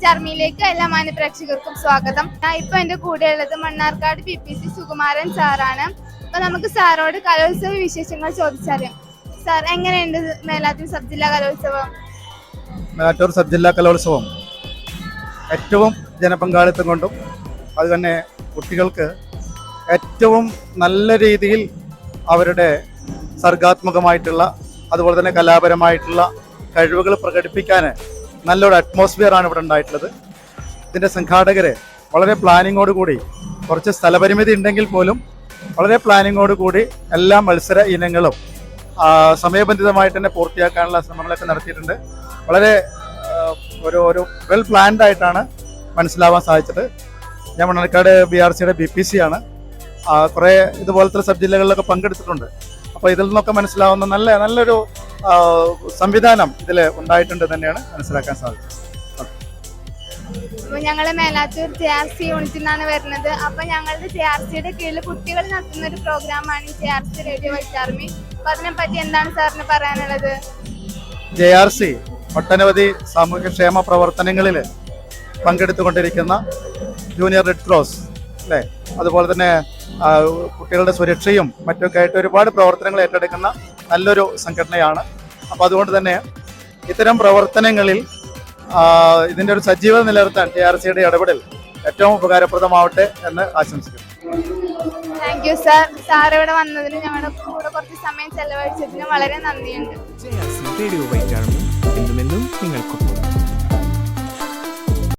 White ആർമിയിലേക്ക് എല്ലാ മാന്യ പ്രേക്ഷകർക്കും സ്വാഗതം. ഞാൻ ഇപ്പൊ എന്റെ കൂടെ ഉള്ളത് Mannarkkad P P C Sukumaran സാറാണ്. അപ്പൊ നമുക്ക് സാറോട് കലോത്സവ വിശേഷങ്ങൾ ചോദിച്ചറിയാം. സാർ എങ്ങനെയുണ്ട് മേലാറ്റൂർ സബ് ജില്ലാ കലോത്സവം? മേലാറ്റൂർ സബ് ജില്ലാ കലോത്സവം ഏറ്റവും ജനപങ്കാളിത്തം കൊണ്ടും അത് തന്നെ കുട്ടികൾക്ക് ഏറ്റവും നല്ല രീതിയിൽ അവരുടെ സർഗാത്മകമായിട്ടുള്ള അതുപോലെ തന്നെ കലാപരമായിട്ടുള്ള കഴിവുകൾ പ്രകടിപ്പിക്കാൻ നല്ലൊരു അറ്റ്മോസ്ഫിയർ ആണ് ഇവിടെ ഉണ്ടായിട്ടുള്ളത്. ഇതിന്റെ സംഘാടകരെ വളരെ പ്ലാനിങ്ങോട് കൂടി കുറച്ച് സ്ഥലപരിമിതി ഉണ്ടെങ്കിൽ പോലും വളരെ പ്ലാനിങ്ങോട് കൂടി എല്ലാ മത്സര ഇനങ്ങളും സമയബന്ധിതമായിട്ട് തന്നെ പൂർത്തിയാക്കാനുള്ള ശ്രമങ്ങളൊക്കെ നടത്തിയിട്ടുണ്ട്. വളരെ ഒരു ഒരു വെൽ പ്ലാൻഡ് ആയിട്ടാണ് മനസ്സിലാവാൻ സാധിച്ചത്. ഞാൻ മണ്ണാർക്കാട് ബി ആർ സിയുടെ ബി പി സി ആണ്. കുറേ ഇതുപോലത്തെ സബ് ജില്ലകളിലൊക്കെ പങ്കെടുത്തിട്ടുണ്ട്. അപ്പോൾ ഇതിൽ നിന്നൊക്കെ മനസ്സിലാവുന്ന നല്ല നല്ലൊരു സംവിധാനം ഇതിൽ ഉണ്ടായിട്ടുണ്ട് തന്നെയാണ് മനസ്സിലാക്കാൻ സാധിച്ചത്. അപ്പൊ ഞങ്ങൾ മേലാറ്റൂർ ജെ ആർ സി യൂണിറ്റിൽ നിന്നാണ് വരുന്നത്. അപ്പൊ ഞങ്ങളുടെ ജെ ആർ സിയുടെ കീഴിൽ കുട്ടികൾ നടത്തുന്ന ഒരു പ്രോഗ്രാമാണ് J R C radio white army അപ്പൊ അതിനെ പറ്റി എന്താണ് സാറിന് പറയാനുള്ളത്? ജെ ആർ സി ഒട്ടനവധി സാമൂഹ്യക്ഷേമ പ്രവർത്തനങ്ങളിൽ പങ്കെടുത്തുകൊണ്ടിരിക്കുന്ന ജൂനിയർ റെഡ് ക്രോസ് അല്ലേ? അതുപോലെ തന്നെ കുട്ടികളുടെ സുരക്ഷയും മറ്റൊക്കെ ആയിട്ട് ഒരുപാട് പ്രവർത്തനങ്ങൾ ഏറ്റെടുക്കുന്ന നല്ലൊരു സംഘടനയാണ്. അപ്പോൾ അതുകൊണ്ട് തന്നെ ഇത്തരം പ്രവർത്തനങ്ങളിൽ ഇതിന്റെ ഒരു സജീവത നിലനിർത്താൻ ടി ആർ സിയുടെ ഇടപെടൽ ഏറ്റവും ഉപകാരപ്രദമാവട്ടെ എന്ന് ആശംസിക്കുന്നു. താങ്ക് യു സാർ സാർ ഇവിടെ വന്നതിന് ഞങ്ങളുടെ കൂടെ കുറച്ച് സമയം ചെലവഴിച്ചതിന് വളരെ നന്ദിയുണ്ട്. നിങ്ങൾക്കൊപ്പം